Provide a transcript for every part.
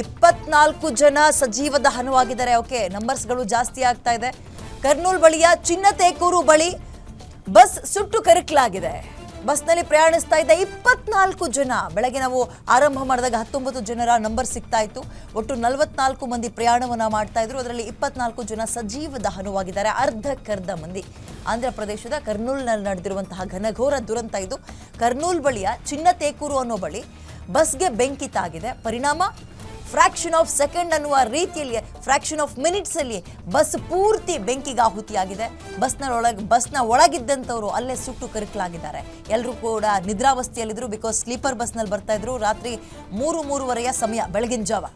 ಇಪ್ಪತ್ನಾಲ್ಕು ಜನ ಸಜೀವ ದಹನವಾಗಿದ್ದಾರೆ ಓಕೆ ನಂಬರ್ಸ್ಗಳು ಜಾಸ್ತಿ ಆಗ್ತಾ ಇದೆ. ಕರ್ನೂಲ್ ಬಳಿಯ ಚಿನ್ನತೇಕೂರು ಬಳಿ ಬಸ್ ಸುಟ್ಟು ಕರಕಲಾಗಿದೆ. ಬಸ್ನಲ್ಲಿ ಪ್ರಯಾಣಿಸ್ತಾ ಇದ್ದ ಇಪ್ಪತ್ನಾಲ್ಕು ಜನ. ಬೆಳಗ್ಗೆ ನಾವು ಆರಂಭ ಮಾಡಿದಾಗ ಹತ್ತೊಂಬತ್ತು ಜನರ ನಂಬರ್ ಸಿಗ್ತಾ ಇತ್ತು. ಒಟ್ಟು ನಲವತ್ನಾಲ್ಕು ಮಂದಿ ಪ್ರಯಾಣವನ್ನ ಮಾಡ್ತಾ ಇದ್ರು. ಅದರಲ್ಲಿ ಇಪ್ಪತ್ನಾಲ್ಕು ಜನ ಸಜೀವ ದಹನವಾಗಿದ್ದಾರೆ ಅರ್ಧಕ್ಕರ್ಧ ಮಂದಿ. ಆಂಧ್ರ ಪ್ರದೇಶದ ಕರ್ನೂಲ್ನಲ್ಲಿ ನಡೆದಿರುವಂತಹ ಘನಘೋರ ದುರಂತ ಇದು. ಕರ್ನೂಲ್ ಬಳಿಯ ಚಿನ್ನತೇಕೂರು ಅನ್ನೋ ಬಳಿ ಬಸ್ಗೆ ಬೆಂಕಿ ತಾಗಿದೆ ಪರಿಣಾಮ ಫ್ರಾಕ್ಷನ್ ಆಫ್ ಸೆಕೆಂಡ್ ಅನ್ನುವ ರೀತಿಯಲ್ಲಿ ಫ್ರಾಕ್ಷನ್ ಆಫ್ ಮಿನಿಟ್ಸ್ ಅಲ್ಲಿ ಬಸ್ ಪೂರ್ತಿ ಬೆಂಕಿಗೆ ಆಹುತಿಯಾಗಿದೆ ಬಸ್ನ ಒಳಗೆ, ಬಸ್ನ ಒಳಗಿದ್ದಂಥವ್ರು ಅಲ್ಲೇ ಸುಟ್ಟು ಕರಕಲಾಗಿದ್ದಾರೆ. ಎಲ್ಲರೂ ಕೂಡ ನಿದ್ರಾವಸ್ಥೆಯಲ್ಲಿದ್ರು ಬಿಕಾಸ್ ಸ್ಲೀಪರ್ ಬಸ್ನಲ್ಲಿ ಬರ್ತಾ ಇದ್ರು. ರಾತ್ರಿ ಮೂರು, ಮೂರುವರೆಯ ಸಮಯ, ಬೆಳಗಿನ ಜಾವ.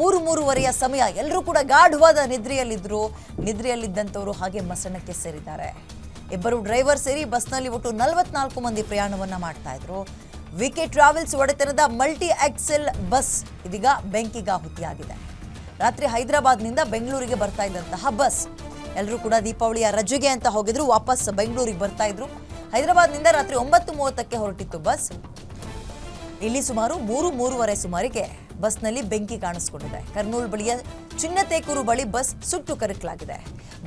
ಮೂರು, ಮೂರುವರೆಯ ಸಮಯ ಎಲ್ಲರೂ ಕೂಡ ಗಾಢವಾದ ನಿದ್ರೆಯಲ್ಲಿದ್ದರು ನಿದ್ರೆಯಲ್ಲಿದ್ದಂಥವರು ಹಾಗೆ ಮಸಣಕ್ಕೆ ಸೇರಿದ್ದಾರೆ. ಇಬ್ಬರು ಡ್ರೈವರ್ ಸೇರಿ ಬಸ್ನಲ್ಲಿ ಒಟ್ಟು ನಲವತ್ನಾಲ್ಕು ಮಂದಿ ಪ್ರಯಾಣವನ್ನು ಮಾಡ್ತಾ ಇದ್ರು. ವಿಕೆ ಟ್ರಾವೆಲ್ಸ್ ಒಡೆತನದ ಮಲ್ಟಿ ಆಕ್ಸೆಲ್ ಬಸ್ ಇದೀಗ ಬೆಂಕಿಗಾಹುತಿಯಾಗಿದೆ ರಾತ್ರಿ ಹೈದರಾಬಾದ್ನಿಂದ ಬೆಂಗಳೂರಿಗೆ ಬರ್ತಾ ಇದ್ದಂತಹ ಬಸ್ ಎಲ್ಲರೂ ಕೂಡ ದೀಪಾವಳಿಯ ರಜೆಗೆ ಅಂತ ಹೋಗಿದ್ರು, ವಾಪಸ್ ಬೆಂಗಳೂರಿಗೆ ಬರ್ತಾ ಇದ್ರು. ಹೈದರಾಬಾದ್ನಿಂದ ರಾತ್ರಿ ಒಂಬತ್ತು ಮೂವತ್ತಕ್ಕೆ ಹೊರಟಿತ್ತು ಬಸ್. ಇಲ್ಲಿ ಸುಮಾರು ಮೂರು ಮೂರುವರೆ ಸುಮಾರಿಗೆ ಬಸ್ನಲ್ಲಿ ಬೆಂಕಿ ಕಾಣಿಸ್ಕೊಂಡಿದೆ. ಕರ್ನೂಲ್ ಬಳಿಯ ಚಿನ್ನತೇಕೂರು ಬಳಿ ಬಸ್ ಸುಟ್ಟು ಕರಕಲಾಗಿದೆ.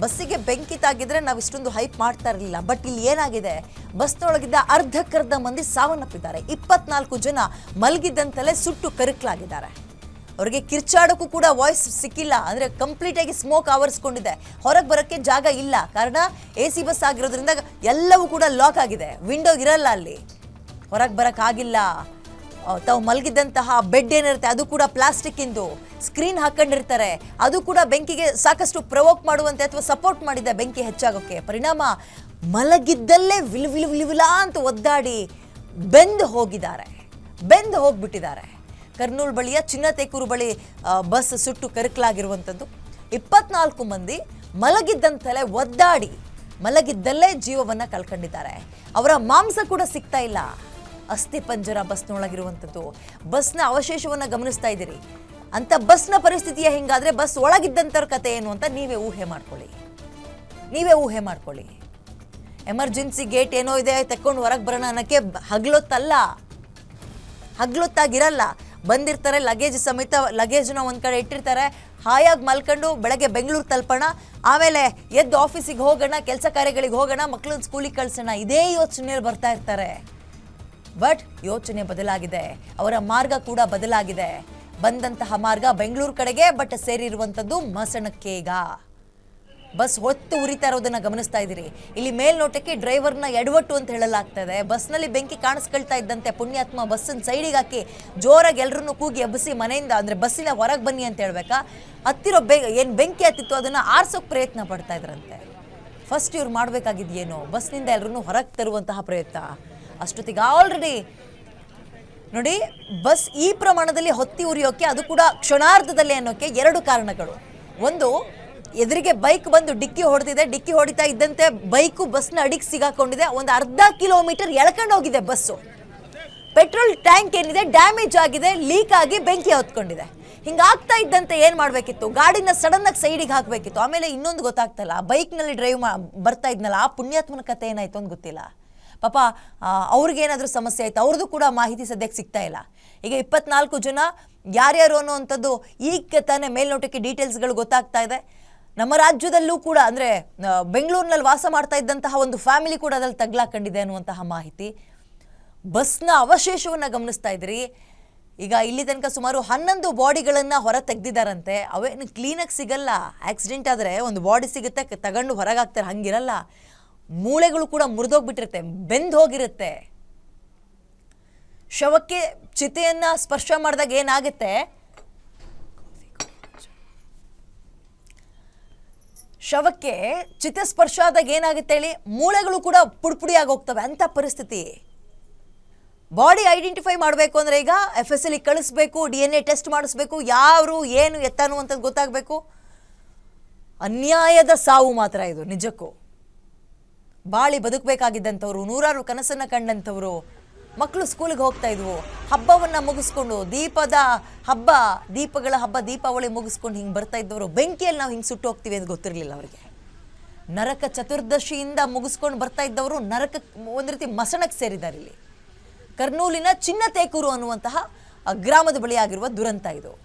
ಬಸ್ಸಿಗೆ ಬೆಂಕಿ ತಾಗಿದ್ರೆ ನಾವು ಇಷ್ಟೊಂದು ಹೈಪ್ ಮಾಡ್ತಾ ಇರಲಿಲ್ಲ. ಬಟ್ ಇಲ್ಲಿ ಏನಾಗಿದೆ? ಬಸ್ನೊಳಗಿದ್ದ ಅರ್ಧಕ್ಕರ್ಧ ಮಂದಿ ಸಾವನ್ನಪ್ಪಿದ್ದಾರೆ. ಇಪ್ಪತ್ನಾಲ್ಕು ಜನ ಮಲಗಿದ್ದಂತಲೇ ಸುಟ್ಟು ಕರಕಲಾಗಿದ್ದಾರೆ. ಅವರಿಗೆ ಕಿರ್ಚಾಡೋಕ್ಕೂ ಕೂಡ ವಾಯ್ಸ್ ಸಿಕ್ಕಿಲ್ಲ. ಅಂದರೆ ಕಂಪ್ಲೀಟಾಗಿ ಸ್ಮೋಕ್ ಆವರಿಸ್ಕೊಂಡಿದೆ. ಹೊರಗೆ ಬರೋಕ್ಕೆ ಜಾಗ ಇಲ್ಲ. ಕಾರಣ ಎ ಸಿ ಬಸ್ ಆಗಿರೋದ್ರಿಂದ ಎಲ್ಲವೂ ಕೂಡ ಲಾಕ್ ಆಗಿದೆ. ವಿಂಡೋ ಇರಲ್ಲ ಅಲ್ಲಿ. ಹೊರಗೆ ಬರೋಕ್ಕಾಗಿಲ್ಲ ತಾವು ಮಲಗಿದ್ದಂತಹ ಬೆಡ್ ಏನಿರುತ್ತೆ, ಅದು ಕೂಡ ಪ್ಲಾಸ್ಟಿಕ್ ಇಂದು. ಸ್ಕ್ರೀನ್ ಹಾಕೊಂಡಿರ್ತಾರೆ. ಅದು ಕೂಡ ಬೆಂಕಿಗೆ ಸಾಕಷ್ಟು ಪ್ರವೋಕ್ ಮಾಡುವಂತೆ ಅಥವಾ ಸಪೋರ್ಟ್ ಮಾಡಿದೆ ಬೆಂಕಿ ಹೆಚ್ಚಾಗೋಕ್ಕೆ ಪರಿಣಾಮ, ಮಲಗಿದ್ದಲ್ಲೇ ವಿಲ್ ವಿಲ್ ವಿಲ್ ವಿಲ ಅಂತ ಒದ್ದಾಡಿ ಬೆಂದು ಹೋಗಿದ್ದಾರೆ. ಬೆಂದು ಹೋಗ್ಬಿಟ್ಟಿದ್ದಾರೆ. ಕರ್ನೂಲ್ ಬಳಿಯ ಚಿನ್ನತೇಕೂರು ಬಳಿ ಬಸ್ ಸುಟ್ಟು ಕರಕಲಾಗಿರುವಂಥದ್ದು. ಇಪ್ಪತ್ನಾಲ್ಕು ಮಂದಿ ಮಲಗಿದ್ದಂತಲೇ ಒದ್ದಾಡಿ ಮಲಗಿದ್ದಲ್ಲೇ ಜೀವವನ್ನು ಕಳ್ಕೊಂಡಿದ್ದಾರೆ. ಅವರ ಮಾಂಸ ಕೂಡ ಸಿಗ್ತಾ ಇಲ್ಲ. ಅಸ್ಥಿ ಪಂಜರ ಬಸ್ನೊಳಗಿರುವಂಥದ್ದು ಬಸ್ನ ಅವಶೇಷವನ್ನು ಗಮನಿಸ್ತಾ ಇದ್ದೀರಿ. ಅಂತ ಬಸ್ನ ಪರಿಸ್ಥಿತಿಯ ಹೆಂಗಾದರೆ ಬಸ್ ಒಳಗಿದ್ದಂಥವ್ರ ಕತೆ ಏನು ಅಂತ ನೀವೇ ಊಹೆ ಮಾಡ್ಕೊಳ್ಳಿ. ನೀವೇ ಊಹೆ ಮಾಡ್ಕೊಳ್ಳಿ. ಎಮರ್ಜೆನ್ಸಿ ಗೇಟ್ ಏನೋ ಇದೆ, ತಕ್ಕೊಂಡು ಹೊರಗೆ ಬರೋಣ ಅನ್ನೋಕ್ಕೆ ಹಗ್ಲೊತ್ತಲ್ಲ. ಹಗ್ಲೊತ್ತಾಗಿರಲ್ಲ. ಬಂದಿರ್ತಾರೆ, ಲಗೇಜ್ ಸಮೇತ ಲಗೇಜ್ನ ಒಂದು ಕಡೆ ಇಟ್ಟಿರ್ತಾರೆ. ಹಾಯಾಗಿ ಮಲ್ಕೊಂಡು ಬೆಳಗ್ಗೆ ಬೆಂಗಳೂರು ತಲುಪೋಣ. ಆಮೇಲೆ ಎದ್ದು ಆಫೀಸಿಗೆ ಹೋಗೋಣ, ಕೆಲಸ ಕಾರ್ಯಗಳಿಗೆ ಹೋಗೋಣ ಮಕ್ಕಳನ್ನ ಸ್ಕೂಲಿಗೆ ಕಳಿಸೋಣ. ಇದೇ ಯೋಚನೆಯಲ್ಲಿ ಬರ್ತಾ ಇರ್ತಾರೆ. ಬಟ್ ಯೋಚನೆ ಬದಲಾಗಿದೆ. ಅವರ ಮಾರ್ಗ ಕೂಡ ಬದಲಾಗಿದೆ. ಬಂದಂತಹ ಮಾರ್ಗ ಬೆಂಗಳೂರು ಕಡೆಗೆ ಬಟ್ ಸೇರಿರುವಂಥದ್ದು ಮಸಣಕ್ಕೆ ಈಗ. ಬಸ್ ಹೊತ್ತು ಉರಿತಾ ಇರೋದನ್ನ ಗಮನಿಸ್ತಾ ಇದ್ದೀರಿ. ಇಲ್ಲಿ ಮೇಲ್ನೋಟಕ್ಕೆ ಡ್ರೈವರ್ನ ಎಡವಟ್ಟು ಅಂತ ಹೇಳಲಾಗ್ತದೆ. ಬಸ್ನಲ್ಲಿ ಬೆಂಕಿ ಕಾಣಿಸ್ಕೊಳ್ತಾ ಇದ್ದಂತೆ ಪುಣ್ಯಾತ್ಮ ಬಸ್ಸನ್ನು ಸೈಡಿಗೆ ಹಾಕಿ ಜೋರಾಗಿ ಎಲ್ಲರನ್ನು ಕೂಗಿ ಎಬ್ಬಿಸಿ ಮನೆಯಿಂದ, ಅಂದ್ರೆ ಬಸ್ಸಿನ ಹೊರಗೆ ಬನ್ನಿ ಅಂತ ಹೇಳ್ಬೇಕಾ? ಹತ್ತಿರೋ ಬೆ, ಏನು ಬೆಂಕಿ ಹತ್ತಿತ್ತು ಅದನ್ನ ಆರ್ಸೋಕ್ ಪ್ರಯತ್ನ ಪಡ್ತಾ ಇದ್ರಂತೆ. ಫಸ್ಟ್ ಇವ್ರು ಮಾಡಬೇಕಾಗಿದ್ದೇನು ಬಸ್ನಿಂದ ಎಲ್ಲರನ್ನು ಹೊರಗೆ ತರುವಂತಹ ಪ್ರಯತ್ನ. ಅಷ್ಟೊತ್ತಿಗೆ ಆಲ್ರೆಡಿ ನೋಡಿ ಬಸ್ ಈ ಪ್ರಮಾಣದಲ್ಲಿ ಹೊತ್ತಿ ಉರಿಯೋಕೆ, ಅದು ಕೂಡ ಕ್ಷಣಾರ್ಧದಲ್ಲಿ ಅನ್ನೋಕೆ ಎರಡು ಕಾರಣಗಳು. ಒಂದು, ಎದುರಿಗೆ ಬೈಕ್ ಬಂದು ಡಿಕ್ಕಿ ಹೊಡೆದಿದೆ, ಡಿಕ್ಕಿ ಹೊಡಿತಾ ಇದ್ದಂತೆ ಬೈಕು ಬಸ್ನ ಅಡಿಗೆ ಸಿಗಾಕೊಂಡಿದೆ, ಒಂದು ಅರ್ಧ ಕಿಲೋಮೀಟರ್ ಎಳ್ಕೊಂಡು ಹೋಗಿದೆ ಬಸ್ಸು ಪೆಟ್ರೋಲ್ ಟ್ಯಾಂಕ್ ಏನಿದೆ ಡ್ಯಾಮೇಜ್ ಆಗಿದೆ ಲೀಕ್ ಆಗಿ ಬೆಂಕಿ ಹೊತ್ಕೊಂಡಿದೆ. ಹಿಂಗಾಗ್ತಾ ಇದ್ದಂತೆ ಏನು ಮಾಡಬೇಕಿತ್ತು? ಗಾಡಿನ ಸಡನ್ ಆಗಿ ಸೈಡಿಗೆ ಹಾಕಬೇಕಿತ್ತು. ಆಮೇಲೆ ಇನ್ನೊಂದು ಗೊತ್ತಾಗ್ತಲ್ಲ ಬೈಕ್ನಲ್ಲಿ ಡ್ರೈವ್ ಮಾ ಬರ್ತಾ ಇದ್ನಲ್ಲ, ಆ ಪುಣ್ಯಾತ್ಮನ ಕತೆ ಏನಾಯ್ತು ಅಂತ ಗೊತ್ತಿಲ್ಲ. ಪಾಪ ಅವ್ರಿಗೇನಾದರೂ ಸಮಸ್ಯೆ ಆಯಿತು, ಅವ್ರದ್ದು ಕೂಡ ಮಾಹಿತಿ ಸದ್ಯಕ್ಕೆ ಸಿಗ್ತಾ ಇಲ್ಲ. ಈಗ ಇಪ್ಪತ್ನಾಲ್ಕು ಜನ ಯಾರ್ಯಾರು ಅನ್ನುವಂಥದ್ದು ಈಗ ತಾನೇ ಮೇಲ್ನೋಟಕ್ಕೆ ಡೀಟೇಲ್ಸ್ಗಳು ಗೊತ್ತಾಗ್ತಾ ಇದೆ. ನಮ್ಮ ರಾಜ್ಯದಲ್ಲೂ ಕೂಡ, ಅಂದರೆ ಬೆಂಗಳೂರಿನಲ್ಲಿ ವಾಸ ಮಾಡ್ತಾ ಇದ್ದಂತಹ ಒಂದು ಫ್ಯಾಮಿಲಿ ಕೂಡ ಅದರಲ್ಲಿ ತಗ್ಲಾಕೊಂಡಿದೆ ಅನ್ನುವಂತಹ ಮಾಹಿತಿ. ಬಸ್ನ ಅವಶೇಷವನ್ನು ಗಮನಿಸ್ತಾ ಇದ್ರಿ. ಈಗ ಇಲ್ಲಿ ತನಕ ಸುಮಾರು ಹನ್ನೊಂದು ಬಾಡಿಗಳನ್ನು ಹೊರ ತೆಗ್ದಿದಾರಂತೆ. ಅವೇನು ಕ್ಲೀನಾಗಿ ಸಿಗಲ್ಲ. ಆಕ್ಸಿಡೆಂಟ್ ಆದರೆ ಒಂದು ಬಾಡಿ ಸಿಗುತ್ತೆ, ತಗೊಂಡು ಹೊರಗಾಗ್ತಾರೆ ಹಂಗಿರಲ್ಲ. ಮೂಳೆಗಳು ಕೂಡ ಮುರಿದೋಗ್ಬಿಟ್ಟಿರುತ್ತೆ ಬೆಂದು ಹೋಗಿರುತ್ತೆ ಶವಕ್ಕೆ ಚಿತೆಯನ್ನ ಸ್ಪರ್ಶ ಮಾಡಿದಾಗ ಏನಾಗುತ್ತೆ? ಶವಕ್ಕೆ ಚಿತೆ ಸ್ಪರ್ಶ ಆದಾಗ ಏನಾಗುತ್ತೆ ಹೇಳಿ, ಮೂಳೆಗಳು ಕೂಡ ಪುಡಿಪುಡಿಯಾಗಿ ಹೋಗ್ತವೆ ಅಂತ ಪರಿಸ್ಥಿತಿ. ಬಾಡಿ ಐಡೆಂಟಿಫೈ ಮಾಡಬೇಕು ಅಂದರೆ ಈಗ ಎಫ್ ಎಸ್ ಎಲ್ಲಿ ಕಳಿಸ್ಬೇಕು, ಡಿ ಎನ್ ಎ ಟೆಸ್ಟ್ ಮಾಡಿಸ್ಬೇಕು, ಯಾರು, ಏನು ಎತ್ತಾನು ಅಂತ ಗೊತ್ತಾಗಬೇಕು. ಅನ್ಯಾಯದ ಸಾವು ಮಾತ್ರ ಇದು, ನಿಜಕ್ಕೂ. ಬಾಳಿ ಬದುಕಬೇಕಾಗಿದ್ದಂಥವ್ರು, ನೂರಾರು ಕನಸನ್ನು ಕಂಡಂಥವ್ರು ಮಕ್ಕಳು ಸ್ಕೂಲಿಗೆ ಹೋಗ್ತಾ ಇದ್ವು. ಹಬ್ಬವನ್ನು ಮುಗಿಸ್ಕೊಂಡು ದೀಪದ ಹಬ್ಬ, ದೀಪಗಳ ಹಬ್ಬ, ದೀಪಾವಳಿ ಮುಗಿಸ್ಕೊಂಡು ಹಿಂಗೆ ಬರ್ತಾ ಇದ್ದವರು, ಬೆಂಕಿಯಲ್ಲಿ ನಾವು ಹಿಂಗೆ ಸುಟ್ಟು ಹೋಗ್ತೀವಿ ಅಂತ ಗೊತ್ತಿರಲಿಲ್ಲ ಅವರಿಗೆ. ನರಕ ಚತುರ್ದಶಿಯಿಂದ ಮುಗಿಸ್ಕೊಂಡು ಬರ್ತಾ ಇದ್ದವರು ನರಕ ಒಂದು ರೀತಿ ಮಸಣಕ್ಕೆ ಸೇರಿದ್ದಾರೆ ಇಲ್ಲಿ. ಕರ್ನೂಲಿನ ಚಿನ್ನತೇಕೂರು ಅನ್ನುವಂತಹ ಗ್ರಾಮದ ಬಳಿಯಾಗಿರುವ ದುರಂತ ಇದು.